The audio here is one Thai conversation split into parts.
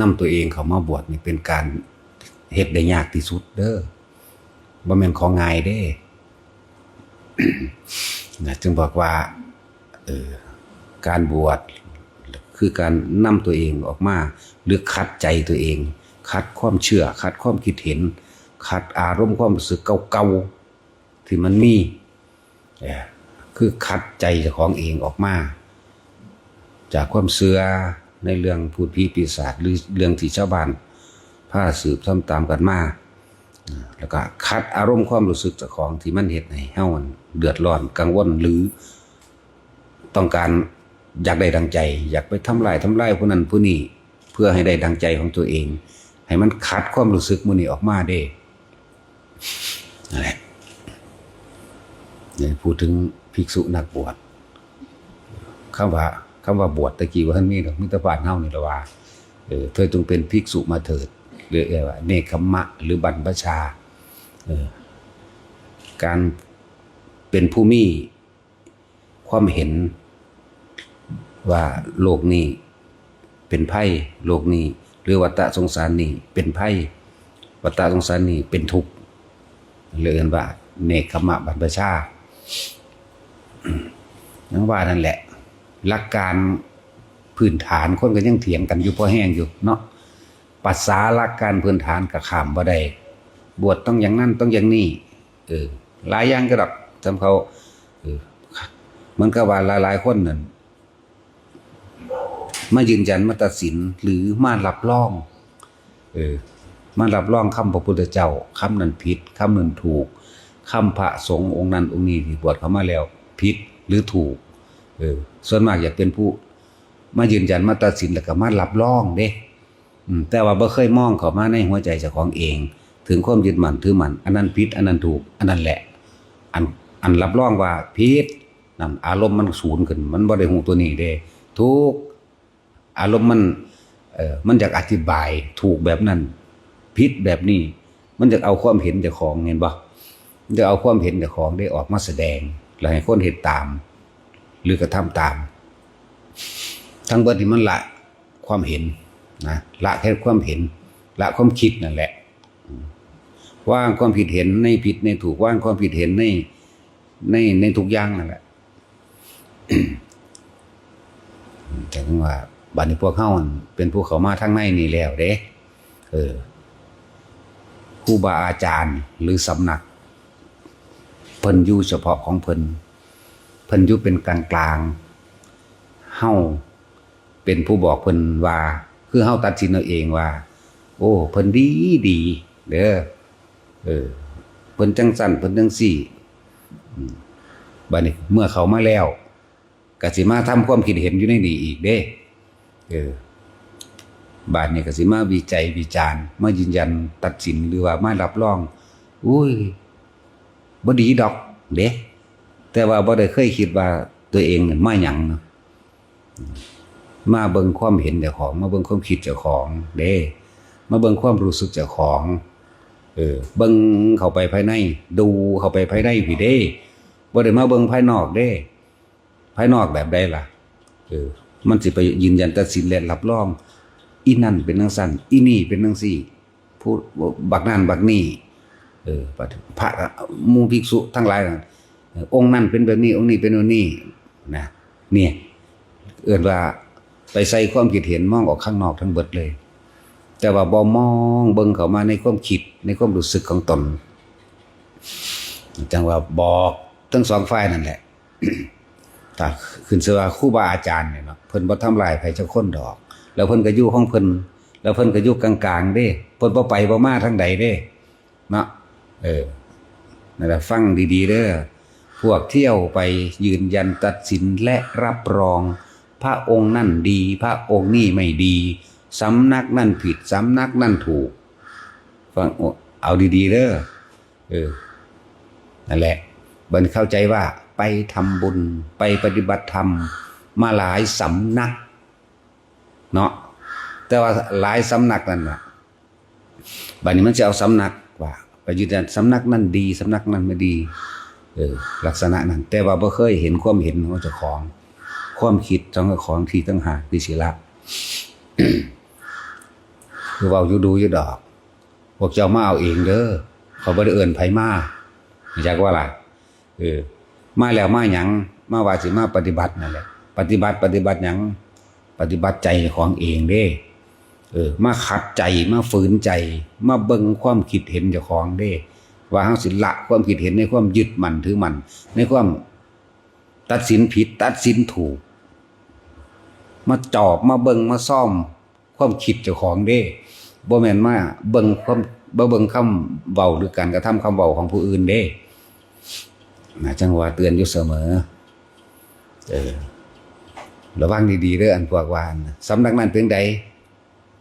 นํตัวเองเขามาบวชนี่เป็นการเฮ็ดได้ยากที่สุดเด้อบ่แม่นของง่ายเด้นะจึงบอกว่าเออการบวชคือการนำตัวเองออกมาหรือคัดใจตัวเอง คัดความเชื่อ คัดความคิดเห็น คัดอารมณ์ความรู้สึกเก่าๆที่มันมีคือคัดใจของเองออกมา จากความเชื่อ ในเรื่องพูดผีปีศาจหรือเรื่องที่ชาวบ้านผ้าสืบทำตามกันมาแล้วก็คัดอารมณ์ความรู้สึกจ้าของที่มันเฮ็ดให้เฮามันเดือดร้อนกังวลหรือ ต้องการอยากได้ดังใจ อยากไปทำลายทำลายผู้นั้นผู้นี้เพื่อให้ได้ดังใจของตัวเอง ให้มันคัดความรู้สึกมือนี้ออกมาเด้นั่นแหละเนี่ยพูดถึงภิกษุนักบวชคำว่า คำว่าบวชตะกี้ว่าท่านมีดอกมิตรบาทเฮานี่ละว่าเออเธอจงเป็นภิกษุมาเถิด หรือเรียกว่าเนคขมะ หรือบรรพชาเออการเป็นผู้มีความเห็นว่าโลกนี้เป็นไพ่โลกนี้ หรือวัฏสงสารนี้เป็นไพ่วัฏสงสารนี้เป็นทุกข์เรียกว่า เนคขมะบรรพชานั่นว่านั่นแหละ หลักการพื้นฐานคนก็ยังเถียงกันอยู่พอแห้งอยู่เนาะภาษาหลักการพื้นฐานกับขามบ่ได้บวชต้องอย่างนั้นต้องอย่างนี้เออหลายอย่างก็ดอกจำเขาเออมันก็ว่าหลายๆคนนั่นมายืนยันมาตัดสินหรือมารับรอง เออมารับรองคำพระพุทธเจ้าคำนั้นผิดคำนั้นถูกคำพระสงฆ์องค์นั้นองค์นี้ที่บวชเข้ามาแล้วผิดหรือถูก เออ ส่วนมากอยากเป็นผู้ มายืนยันมาตัดสินแล้วก็มารับรองเด้แต่ว่าบ่เคยมองเข้ามาในหัวใจเจ้าของเอง ถึงความยึดมั่นถือมั่นอันนั้นผิดอันนั้นถูก อันนั้นแหละ อันอันรับรองว่าผิดนั่นอารมณ์มันสูญขึ้น มันบ่ได้หูตัวนี้เด้ถูกอารมณ์มันเอ่อมันอยากอธิบายถูกแบบนั้นผิดแบบนี้ มันจะเอาความเห็นเจ้าของเห็นบ่จะเอาความเห็นเจ้าของได้ออกมาแสดงแล้วให้คนเห็นตาม หรือกระทำตาม ทั้งเบิดที่มันละความเห็นนะละแค่ความเห็น ละความคิดนั่นแหละ ว่างความผิดเห็นในผิดในถูกว่างความผิดเห็นในในในทุกอย่างนั่นแหละแต่ถึงว่าบัดนี้พวกเขานเป็นผู้เขามาทั้งในนี่แล้วเด้ เออครูบาอาจารย์หรือสำนัก เพิ่นอยู่เฉพาะของเพิ่น พิ่นอยู่เป็นกลางกลางเฮาเป็นผู้บอกเพิ่นว่า คือเฮาตัดสินเอาเองว่า โอ้เพิ่นดีดี เด้อเออเพิ่นจังสั่นเพิ่นจังสี่บัดนี้เมื่อเขามาแล้วกสิมาทำความคิดเห็นอยู่ในนี้อีกเด้ เออบาดนี้กสิมาวิจัยวิจารณ์มายืนยันตัดสินหรือว่ามารับรอง อุ้ยบ่ดีดอก เด้ แต่ว่าบ่ได้เคยคิดว่าตัวเองนั่นมาหยังเนาะมาเบิ่งความเห็นเจ้าของ มาเบิ่งความคิดเจ้าของ เด้มาเบิ่งความรู้สึกเจ้าของ เออ เบิ่งเข้าไปภายใน ดูเข้าไปภายในพี่เด้บ่ได้มาเบิ่งภายนอกเด้ ภายนอกแบบใดล่ะ เออ มันสิไปยืนยันตัดสินและรับรอง อีนั่นเป็นจังซั่นอีนี่เป็นจังซี่พูดบักนั่นบักนี่เออพระมูภิกษุทั้งหลายน่ะ องค์นั่นเป็นแบบนี้องค์นี้เป็นแบบนี้นะเนี่ยเอื่นว่าไปใส่ความคิดเห็นมองออกข้างนอกทั้งเบิดเลย แต่ว่าบ่มองเบิ่งเข้ามาในความคิดในความรู้สึกของตนจังว่าบอกทั้งสองฝ่ายนั่นแหละถ้าขึ้นเสือว่าครูบาอาจารย์เนี่ยเนาะเพิ่นบ่ทำลายไผจักคนดอก แล้วเพิ่นก็อยู่ของเพิ่นแล้วเพิ่นก็อยู่กลางๆเด้ เพิ่นบ่ไปบ่มาทางใดเด้ เนาะเออนั่นแหละฟังดีๆเด้อ พวกเที่ยวไปยืนยันตัดสินและรับรอง พระองค์นั่นดี พระองค์นี่ไม่ดีสำนักนั่นผิดสำนักนั่นถูก ฟังเอาดีๆเด้อเออนั่นแหละบันเข้าใจว่าไปทำบุญไปปฏิบัติธรรม มาหลายสำนัก เนาะแต่ว่าหลายสำนักนั่นนะบัดนี้มันจะเอาสำนักว่าไปยืนยันสำนักนั่นดีสำนักนั่นไม่ดี เออลักษณะนั้น แต่ว่าบ่เคยเห็นความเห็นของเจ้าของ ความคิดของเจ้าของที่ตั้งหากที่สิละคือเว้าอยู่ดูอยู่ดอกพวกเจ้ามาเอาเองเด้อเขาบ่ได้เอิ้นไผมารู้จักว่าล่ะเออมาแล้วมาหยังมาว่าสิมาปฏิบัตินั่นแหละปฏิบัติปฏิบัติหยังปฏิบัติใจของเองเด้ เออ มาขัดใจมาฝืนใจ มาเบิ่งความคิดเห็นเจ้าของเด้ ว่าเฮาสิละความคิดเห็นในความยึดมันถือมัน ในความตัดสินผิด ตัดสินถูก มาจอบมาเบิงมาซ่อม ความคิดเจ้าของเด้บ่แม่นมาเบิงความบ่เบิงคำเว้าหรือการกระทำคำเว้าของผู้อื่นเด้นะจังหวะเตือนอยู่เสมอ เออระวังดีๆเด้ออันพวกวานน่ะสำนักนั้นเป็นใด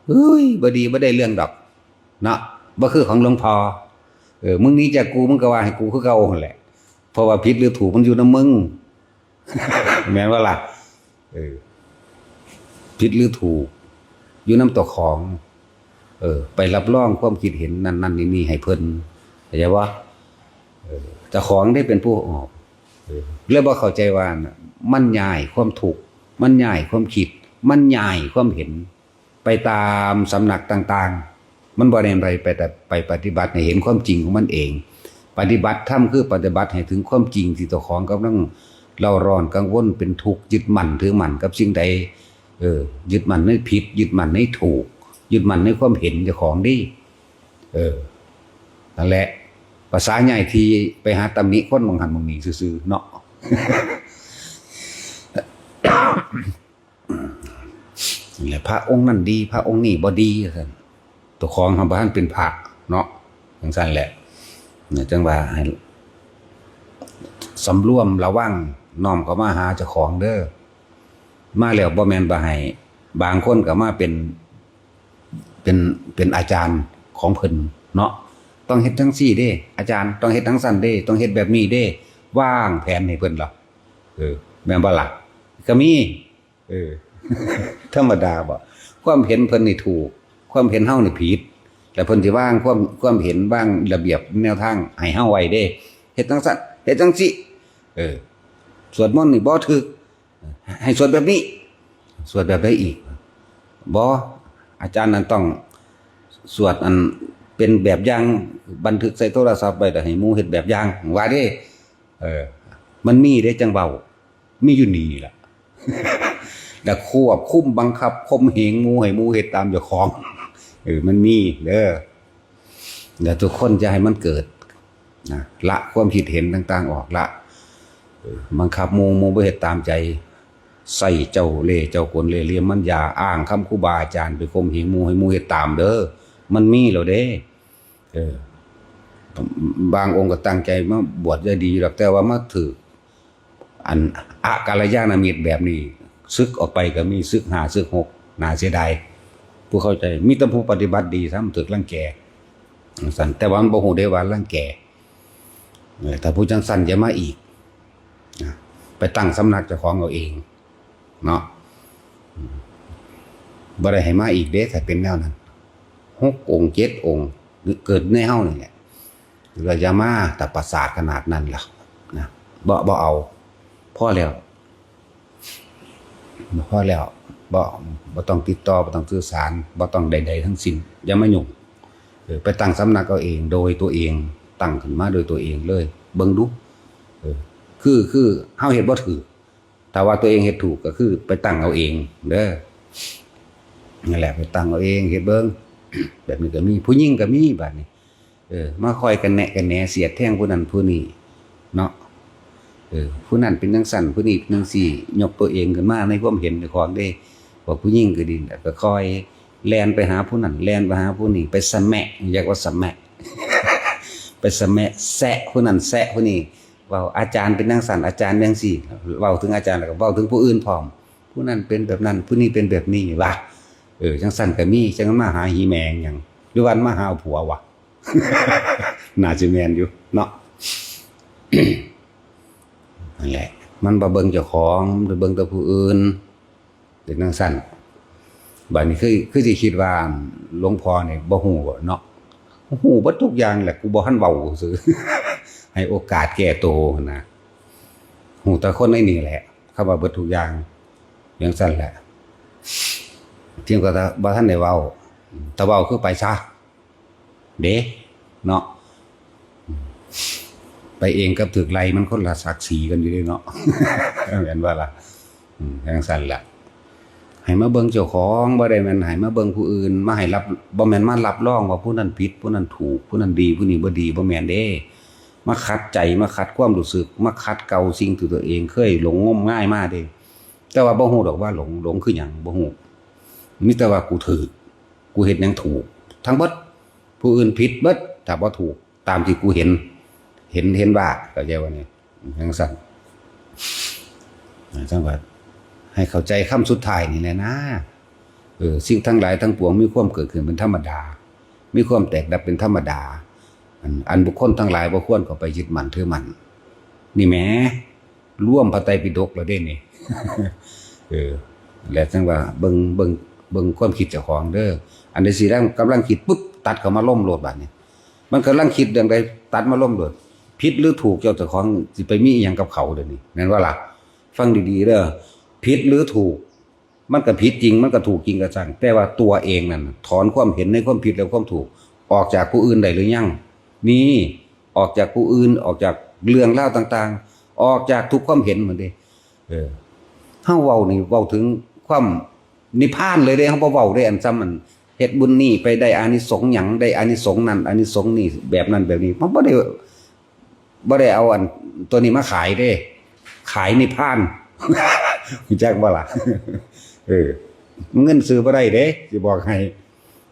เฮ้ยบ่ดีบ่ได้เรื่องดอก เนาะบ่คือของหลวงพ่อ เออมึงนี้จากกูมึงก็ว่าให้กูคือเก่าแหละ เพราะว่าผิดหรือถูกมันอยู่น้ำมึงแม่นว่าล่ะเออผิดหรือถูก อยู่น้ำตัวของ เออ ไปรับรองความคิดเห็นนั่นนั่นนี่นี่ให้เพิ่นเข้าใจว่าเจ้าของได้เป็นผู้ออกเออแล้วบ่เข้าใจว่ามันย้ายความถูก มันย้ายความคิด มันย้ายความเห็น ไปตามสำนักต่าง ๆ มันบ่ได้ไปไปแต่ไปปฏิบัติให้เห็นความจริงของมันเอง ปฏิบัติธรรมคือปฏิบัติให้ถึงความจริงที่ตัวของกำลังเราร้อนกังวลเป็นทุกข์ยึดมั่นถือมั่นกับสิ่งใดเออยึดมั่นในผิด ยึดมั่นในถูก ยึดมั่นในความเห็นเจ้าของดีเออนั่นแหละภาษาใหญ่ที่ไปหาตำหนิคนบางหันบางนี้ซื่อๆเนาะนี่แหละพระองค์นั่นดี พระองค์นี่บ่ดีท่าน ตัวของทำบ้านเป็นพระเนาะจังซั่นแหละเนี่ยจังว่าให้สำรวมระวังน้อมเขามาหาเจ้าของเด้อมาแล้วบ่แมนบ่ให้บางคนก็มาเป็นเป็นเป็นอาจารย์ของเพิ่นเนาะต้องเฮ็ดทั้งสี่เด้ อาจารย์ต้องเฮ็ดทั้งสั้นเด้ ต้องเฮ็ดแบบนี้เด้ ว่างแผนให้เพิ่นล่ะเออ แม่นบ่ล่ะก็มี เออ ธรรมดาบ่ความเห็นเพิ่นนี่ถูก ความเห็นเฮานี่ผิดแล้วเพิ่นสิวางความความเห็นบ้างระเบียบแนวทางให้เฮาไว้เด้เฮ็ดจังซั่นเฮ็ดจังซี่เออสวดมนต์นี่บ่ถูกให้สวดแบบนี้สวดแบบใดอีกบ่อาจารย์นั้นต้องสวดอันเป็นแบบอย่างบันทึกใส่โทรศัพท์ไว้แต่ให้หมู่เฮ็ดแบบอย่างว่าเด้เออ มันมีเด้จังเว้ามีอยู่นี่ล่ะแต่ควบคุมบังคับคมเหงมูให้หมูเฮ็ดตามเจ้าของ เออมันมีเด้อเดี๋ยวทุกคนจะให้มันเกิดนะละความคิดเห็นต่าง ๆ ออกละบังคับมูมูบ่เฮ็ดตามใจ ใส่เจ้าเล่เจ้ากลเล่เลียมมันอย่าอ้างคำครูบาอาจารย์ไปคมเหงมูให้มูเฮ็ดตามเด้อมันมีแล้วเด้เออบางองค์ก็ตั้งใจมาบวชได้ดีหรอกแต่ว่ามาถืออันอากาลยานามิตรแบบนี้ซึกออกไปก็มีซึกหาซึกหกนาเสียดาย ผู้เข้าใจ มีแต่ผู้ปฏิบัติดีซ้ำถึกรังแกสันแต่ว่ามันบ่ฮู้ได้ว่ารังแกเออแต่ผู้จังสันจะมาอีกไปตั้งสำนักเจ้าของเอาเอง เนาะบ่ได้ให้มาอีกเด้ถ้าเป็นแนวนั้นหกองค์เจ็ดองค์เกิดในเฮานี่แหละเราจะมาแต่ประสาทขนาดนั้นล่ะนะบ่บ่เอาพ่อแล้วพ่อแล้ว บ่บ่ต้องติดต่อบ่ต้องสื่อสารบ่ต้องใด ๆ ทั้งสิ้นอย่ามายุ่งเออไปตั้งสำนักเอาเองโดยตัวเองตั้งขึ้นมาโดยตัวเองเลย เบิ่งดูเออคือคือเฮาเฮ็ดบ่ถูกแต่ว่าตัวเองเฮ็ดถูกก็คือ ไปตั้งเอาเองเด้อนั่นแหละไปตั้งเอาเองเฮ็ดเบิ่งแบบนี้ก็มีผู้หญิงก็มีบัดนี้เออมาคอยกันแหนะกันแหนเสียดแท่งผู้นั้นผู้นี้เนาะเออผู้นั้นเป็นจังสั่นผู้นี้เป็นจังสี่ยกตัวเองขึ้นมาในความเห็นในของเด้ ว่าผู้หญิงก็ดีแหละก็คอยแลนไปหาผู้นั้นแลนไปหาผู้นี้ไปสแมะเรียกว่าสแมะไปสแมะแซะผู้นั้นแซะผู้นี้ว่าอาจารย์เป็นจังสั่นอาจารย์จังสี่เว้าถึงอาจารย์แล้วก็เว้าถึงผู้อื่นพร้อม ผู้นั้นเป็นแบบนั้น ผู้นี้เป็นแบบนี้ว่าเออจังสั่นก็มีจังมาหาหีแมงหยังหรือวันมาหาผัววะน่าจะแมนอยู่เนาะนั่นแหละ มันบ่เบิ่งเจ้าของไปเบิ่งแต่ผู้อื่น เป็นจังซั่นบัดนี้คือคือสิคิดว่าหลวงพ่อนี่บ่ฮู้เนาะฮู้บ่ทุกอย่างแหละกูบ่ทันเว้าซื่อให้โอกาสแก้โตวนะฮู้แต่คนในนี่แหละเขาว่าบิดทุกอย่างอย่างซั่นแหละเพียงแต่ว่าบ่ทันได้เว้าตะเว้าคือไปซะเด้เนาะไปเองกับถึกไรมันคนละศักดิ์ศรีกันอยู่เด้เนาะเหมือนว่าล่ะอืมทางสั่นล่ะ ให้มาเบิ่งเจ้าของบ่ได้แม่นให้มาเบิ่งผู้อื่น มาให้รับบ่แม่นมารับรองว่าผู้นั้นผิดผู้นั้นถูกผู้นั้นดีผู้นี้บ่ดีบ่แม่นเด้มาคัดใจมาคัดความรู้สึก มาคัดเกาสิ่งที่ตัวเองเคยหลงงมง่ายมาเด้แต่ว่าบ่ฮู้ดอกว่าหลงหลงคือหยังบ่ฮู้มีแต่ว่ากูถูกกูเฮ็ดหยังถูก ทั้งเบิดผู้อื่นผิดเบิดถ้าบ่ถูกตามที่กูเห็น เห็นเห็นว่าเข้าใจว่านี่จังซั่นจังว่า ให้เข้าใจคำสุดท้ายนี่แหละนะเออสิ่งทั้งหลายทั้งปวงมีความเกิดขึ้นเป็นธรรมดา มีความแตกดับเป็นธรรมดา อันอันบุคคลทั้งหลายบ่ควรก็ไปยึดมั่นถือมั่นนี่แหมร่วมพระไตรปิฎกแล้วเด้นี่เออแล้วจังว่าเบิ่งเบิ่งเบิ่งความคิดเจ้าของเด้ออันใดสิแรงกำลังคิดปุ๊บตัดเข้ามาล่มโลดบัดนี้มันกำลังคิดเรื่องใดตัดมาล่มโลดผิดหรือถูกเจ้าเจ้าของสิไปมีอีหยังกับเขาเด้อนี่แม่นว่าล่ะฟังดีๆเด้อ ผิดหรือถูก มันก็ผิดจริง มันก็ถูกจริงก็สั่งแต่ว่าตัวเองนั่นถอนความเห็นในความผิดและความถูก ออกจากผู้อื่นได้หรือยังนี่ออกจากผู้อื่นออกจากเรื่องเล่าต่าง ๆ ออกจากทุกความเห็นเหมือนเด้เออเฮาเว้านี่เว้าถึงความนิพพานเลยเด้เฮาบ่เว้าได้อันซ้ำมันเฮ็ดบุญนี่ไปได้อานิสงส์หยังได้อานิสงส์นั้นอานิสงส์นี่แบบนั้นแบบนี้มันบ่ได้บ่ได้เอาอันตัวนี้มาขายเด้ ขายนิพพาน รู้จักบ่ล่ะเออเงินซื้อบ่ได้เด้สิบอกให้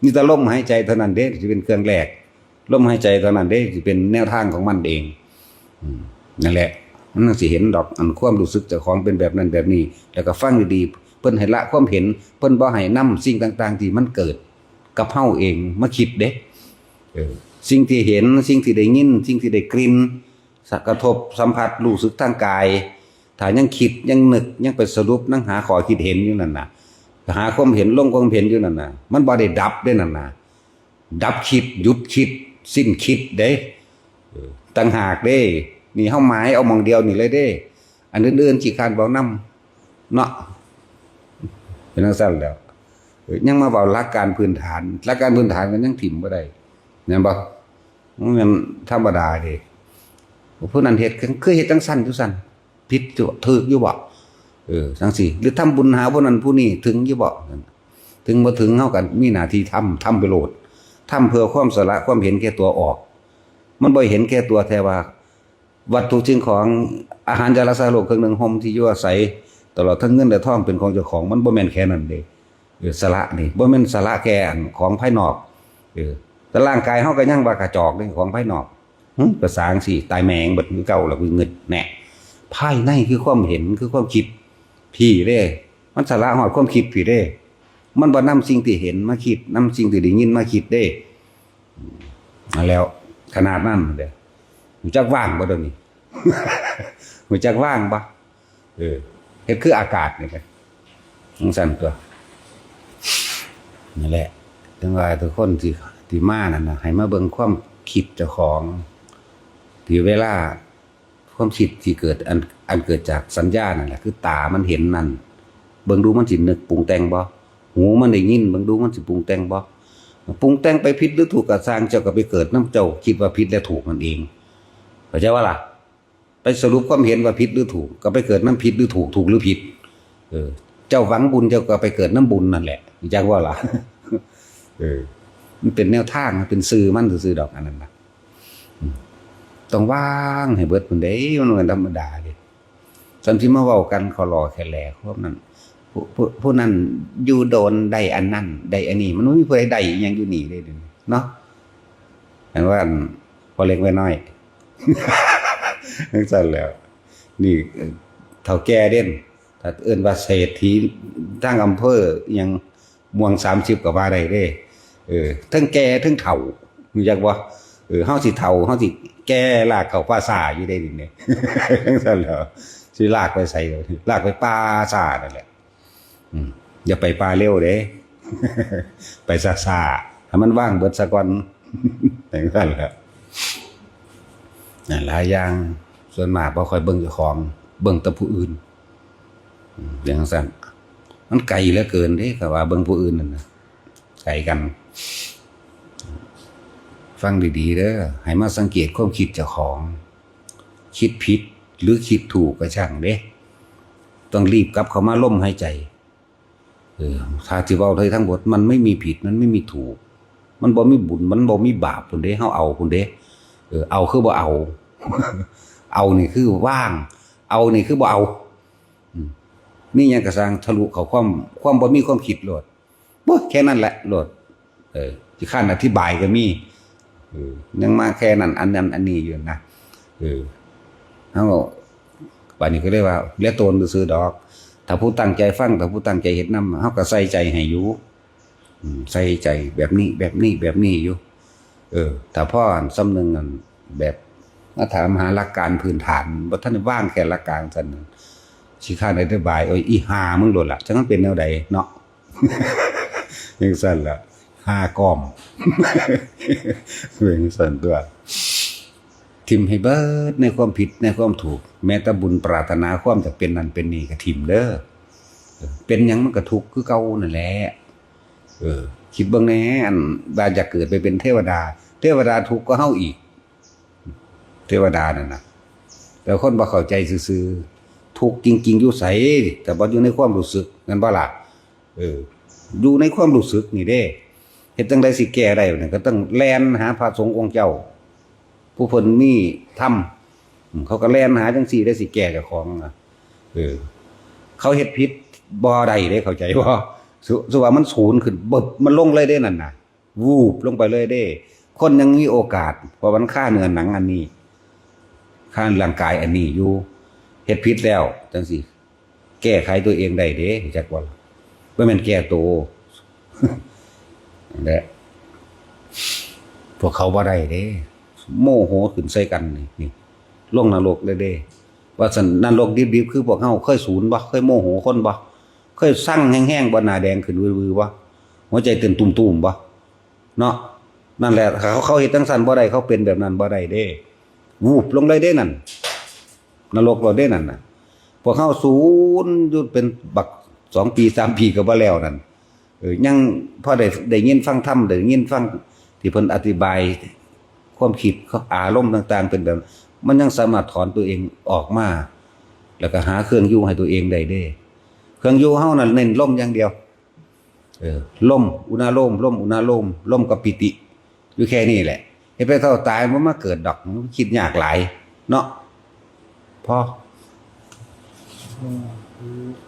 นี่แต่ลมหายใจเท่านั้นเด้สิเป็นเครื่องแรกลมหายใจเท่านั้นเด้สิเป็นแนวทางของมันเองนั่นแหละมันน่าสิเห็นดอกอันความรู้สึกเจ้าของเป็นแบบนั้นแบบนี้ แล้วก็ฟังดีๆเพิ่นให้ละความเห็น เพิ่นบ่ให้นำสิ่งต่าง ๆ ที่มันเกิดกับเฮาเองมาคิดเด้สิ่งที่เห็นสิ่งที่ได้ยิน สิ่งที่ได้กลิ่นสักระทบสัมผัสรู้สึกทางกาย ถ้ายังคิดยังนึกยังไปสรุปนั่งหาขอคิดเห็นอยู่นั่นนะหาความเห็นลงความเห็นอยู่นั่นนะมันบ่ได้ดับได้นั่นนะดับคิดหยุดคิด สิ้นคิดเด้ต่างหากเด้ นี่เฮาหมายเอามองเดียวนี่เลยเด้ อันอื่นๆขี้คร้านเบานํเนาะเป็นจังซั่นแล้วยังมาเว้าลักการพื้นฐานลักการพื้นฐานมันยังถิ่มบ่ได้แม่นบ่มันธรรมดาเด้ผู้นั้นเฮ็ดคือเฮ็ดจังซั่นอยู่ซั่น ผิดจุถูกอยู่บ่เออจังซี่หรือทำบุญหาผู้นั้นผู้นี้ถึงอยู่บ่ถึงบ่ถึงเฮากันมีหน้าที่ทำทำไปโลดทำเพื่อความสละความเห็นแก่ตัวออก มันบ่เห็นแก่ตัวแท้ว่า วัตถุสิ่งของอาหารยารักษาโรคเครื่องหนึ่งห่มที่อยู่อาศัยตลอดทั้งเงินและทองเป็นของเจ้าของมันบ่แม่นแค่นั้นเด้เออสละนี่บ่แม่นสละแกอันของภายนอกเออแต่ร่างกายเฮาก็ยังว่ากระจอกเรื่ของภายนอกหึภาษาจังซี่ตายแมงเบิดคือเก่าแล้วคือเงิดแน่ ภายในคือความเห็นคือความคิดพี่เด้ มันสละฮอดความคิดพี่เด้ มันบ่นำสิ่งที่เห็นมาคิดนำสิ่งที่ได้ยินมาคิดเด้มนั่นแล้ว ขนาดนั้นเด้รู้จักว่างบ่เดี๋ยวนี้รู้จักว่างบ่เออเฮ็ดคืออากาศนี่ไปจังซั่นตัวนั่นแหละถึงว่าทุกคนที่ที่มานั่นนะให้มาเบิ่งความคิดเจ้าของที่เวลา ความคิดที่เกิดอันอันเกิดจากสัญญานั่นแหละคือตามันเห็นนั่นเบิ่งดูมันสินึกปรุงแต่งบ่หูมันได้ยินเบิ่งดูมันสิปรุงแต่งบ่ปรุงแต่งไปผิดหรือถูกก็สร้างเจ้าก็ไปเกิดน้ำเจ้าคิดว่าผิดและถูกมันเองเข้าใจว่าล่ะ ไปสรุปความเห็นว่าผิดหรือถูก ก็ไปเกิดน้ำผิดหรือถูกถูกหรือผิด เออ เจ้าหวังบุญเจ้าก็ไปเกิดน้ำบุญนั่นแหละจักว่าล่ะเออมันเป็นแนวทางมันเป็นสื่อมันซื่อดอกอันนั้นนะ ต้องว่างให้เบิดคนเด้มันเป็นธรรมดาเดิสันที่มาเว้ากันเขอรอแค่แหลกพวกนั้นผู้ผู้นั้นอยู่โดนได้อันนั้นได้อันนี้ มันไม่มีผู้ใดได้อิหยังอยู่หนี่เลยเดี๋ยวนี้เนาะเห็นว่าพอเล็กไว้น้อยนั่นสั่นแล้ว นี่เอ่าแก่เด่นถ้าเอิ้นว่าเศรษฐีทั้งอำเภอยังม่วง30ก็ว่าได้เด้ เออทั้งแก่ทั้งเฒ่ารู้จักบ่ เออเฮาสิเฒ่าเฮาสิแก่ลากเข้าป่าซ่าอยู่ได้ดิเนี่ยจังซั่นแล้วสิลากไปใส่ลากไปป่าซ่านั่นแหละอืมอย่าไปป่าเร็วเด้ ไปซ่าๆให้มันว่างเบิดซะก่อนจังซั่นแหละนั่นหลายอย่างส่วนมากบ่ค่อยเบิ่งเจ้าของ เบิ่งแต่ผู้อื่นอย่างสั้นมันไกลเหลือเกินเด้ก็ว่าเบิ่งผู้อื่นนั่นนะไกไกลกัน ฟังดีๆเด้อให้มาสังเกตความคิดเจ้าของ คิดผิดหรือคิดถูกก็ช่างเด้ต้องรีบกลับเข้ามาล่มหายใจ เออถ้าที่เว้าเลยทั้งหมดมันไม่มีผิดมันไม่มีถูก มันบ่มีบุญมันบ่มีบาปพุ่นเด้เฮาเอาพุ่นเด้เออเอาคือบ่เอา เอานี่คือว่าง เอานี่คือบ่เอานี่ยังกระสร้างทะลุเขาความความบ่มีความคิดโลดบ่แค่นั้นแหละโลด เออสิขั้นอธิบายก็มี ยังมาแค่นั้นอันนั้นอันนี้อยู่นะเออเฮาป่านนี้ก็เรียกว่าเลียตนซื่อดอก ถ้าผู้ตั้งใจฟังถ้าผู้ตั้งใจเฮ็ดนำเฮาก็ใส่ใจให้อยู่ใส่ใจแบบนี้แบบนี้แบบนี้อยู่ เออถ้าพ่อสำนึงอันแบบมาถามหาหลักการพื้นฐานบ่ทันว่างแค่หลักการซั่นน่ะสิข้าได้อธิบายโอ้ยอีหามึงโดดละจังมันเป็นแนวใดเนาะจังซั่นละ หาก้อมเป็นจังซั่นตัว ทิมให้เบิดในความผิดในความถูก แม้แต่บุญปรารถนาความจะเป็นนั่นเป็นนี่ก็ทิมเด้อเออเป็นยังมันก็ทุกข์คือเก่านั่นแหละเออ คิดเบิ่งแน่อันว่าจะเกิดไปเป็นเทวดา เทวดาทุกข์ก็เฮาอีก เทวดานั่นนะแต่คนบ่เข้าใจซื่อๆทุกข์จริง ๆ อยู่ไสแต่บ่อยู่ในความรู้สึกงั้นบ่ล่ะเอออยู่ในความรู้สึกนี่เด้ เฮ็ดจังได๋สิแก้ได้เนี่ยก็ต้องแล่นหาพระสงฆ์องค์เจ้า ผู้เพิ่นมีธรรมเขาก็แล่นหาจังซี่ได้สิแก้เจ้าของนะเออเขาเฮ็ดผิดบ่ได้เด้เข้าใจบ่สุสุว่ามันศูนย์ขึ้นเบิดมันลงเลยเด้นั่นน่ะวูบลงไปเลยเด้ คนยังมีโอกาสเพราะมันค่าเนื้อหนังอันนี้ค่าร่างกายอันนี้อยู่เฮ็ดผิดแล้วจังซี่ แก้ไขตัวเองได้เด้จักว่าล่ะบ่แม่นแก้ตัว แหละพวกเขาบ่ได้เด้ โมโหขึ้นใส่กันนี่นี่ลงนรกเลยเด้ ว่าสันนรกดิบๆคือพวกเฮาเคยศูนย์บ่เคยโมโหคนบ่เคยสั่งแห้งๆบ่หน้าแดงขึ้นวือๆบ่หัวใจเต้นตุ่มๆบ่เนาะนั่นแหละเขาเขาเฮ็ดจังซั่นบ่ได้เขาเป็นแบบนั้นบ่ได้เด้วูบลงเลยเด้นั่นนรกเราเด้นั่นน่ะพวกเฮาศูนย์อยู่เป็นบักสองปีสามปีก็บ่แล้วนั่น ยังพอได้ได้ยินฟังธรรมได้ยินฟังที่เพิ่นอธิบายความคิดเขาอารมณ์ต่าง ๆ เป็นแบบ มันยังสามารถถอนตัวเองออกมา แล้วก็หาเครื่องยู่ให้ตัวเองได้เด้ เครื่องยู่เฮานั่นเน้นลมอย่างเดียวเออลมอุณาโลมลมอุณาโลมลมกับปิติอยู่แค่นี้แหละเฮ็ดไปเท่าตายมันมาเกิดดอกคิดยากหลาย เนาะพออ